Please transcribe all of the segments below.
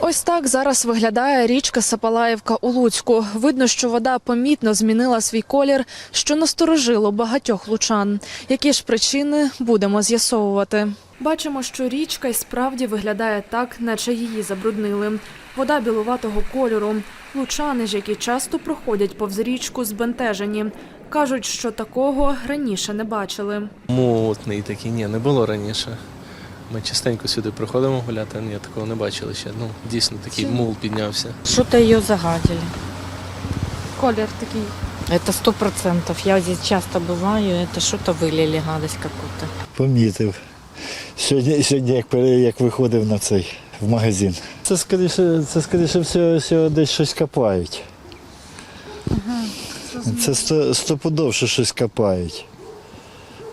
Ось так зараз виглядає річка Сапалаївка у Луцьку. Видно, що вода помітно змінила свій колір, що насторожило багатьох лучан. Які ж причини будемо з'ясовувати. Бачимо, що річка й справді виглядає так, наче її забруднили. Вода білуватого кольору. Лучани ж, які часто проходять повз річку, збентежені. Кажуть, що такого раніше не бачили. Мутний такий, ні, не було раніше. Ми частенько сюди приходимо гуляти, ні, такого не бачили ще. Ну, дійсно, такий мул піднявся. Что-то ее загадили. Колір такий. Это сто процентов. Я здесь часто бываю, это что-то вылили, гадость какую-то. Помітив. Сьогодні, сьогодні як, пере- як виходив на цей в магазин. Це скоріше, це скоріше всього, всього десь щось копають. це сто, стопудов, що щось копають.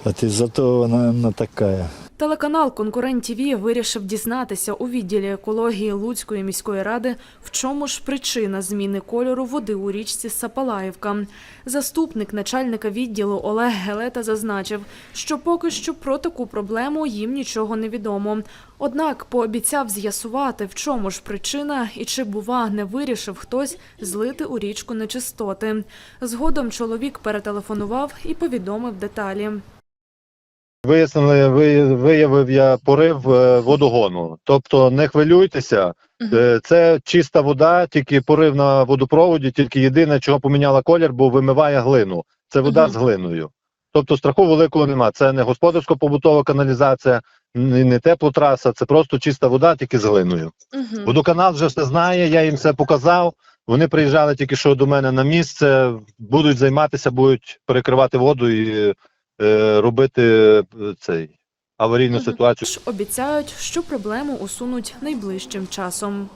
От із-за того вона, вона така. Телеканал Конкурент ТВ вирішив дізнатися у відділі екології Луцької міської ради, в чому ж причина зміни кольору води у річці Сапалаївка. Заступник начальника відділу Олег Гелета зазначив, що поки що про таку проблему їм нічого не відомо. Однак пообіцяв з'ясувати, в чому ж причина і чи, бува, не вирішив хтось злити у річку нечистоти. Згодом чоловік перетелефонував і повідомив деталі. Вияснили, ви- виявив я порив е, водогону. Тобто не хвилюйтеся, е, це чиста вода, тільки порив на водопроводі, тільки єдине, чого поміняла колір, бо вимиває глину. Це вода Мгм. з глиною. Тобто страху великого нема. Це не господарсько-побутова каналізація, не, теплотраса, це просто чиста вода, тільки з глиною. Водоканал вже все знає, я їм все показав. Вони приїжджали тільки що до мене на місце, будуть займатися, будуть перекривати воду і робити е, цей аварійну ситуацію. Ж обіцяють, що проблему усунуть найближчим часом.